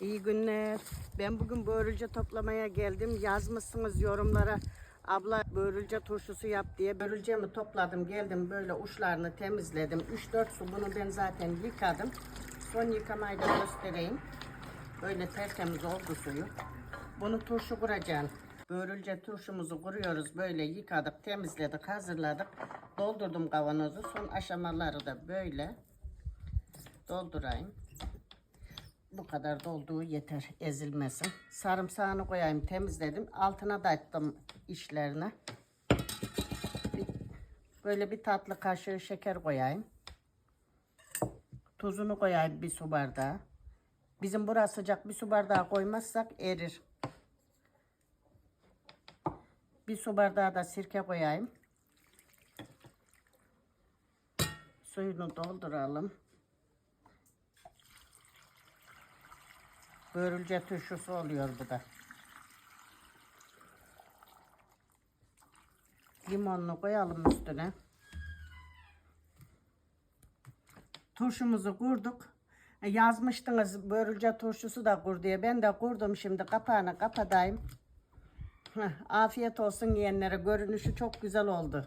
İyi günler. Ben bugün börülce toplamaya geldim. Yazmışsınız yorumlara. Abla börülce turşusu yap diye. Börülcemi topladım geldim böyle uçlarını temizledim. 3-4 su bunu ben zaten yıkadım. Son yıkamayı da göstereyim. Böyle tertemiz oldu suyu. Bunu turşu kuracağım. Börülce turşumuzu kuruyoruz. Böyle yıkadık, temizledik, hazırladık. Doldurdum kavanozu. Son aşamaları da böyle doldurayım. Kadar dolduğu yeter ezilmesin. Sarımsağını koyayım temizledim. Altına da attım işlerine. Böyle bir tatlı kaşığı şeker koyayım. Tuzunu koyayım bir su bardağı. Bizim burası sıcak bir su bardağı koymazsak erir. Bir su bardağı da sirke koyayım. Suyunu dolduralım. Börülce turşusu oluyor bu da. Limonunu koyalım üstüne. Turşumuzu kurduk. E, Yazmıştınız börülce turşusu da kur diye. Ben de kurdum şimdi kapağını kapatayım. Afiyet olsun yiyenlere. Görünüşü çok güzel oldu.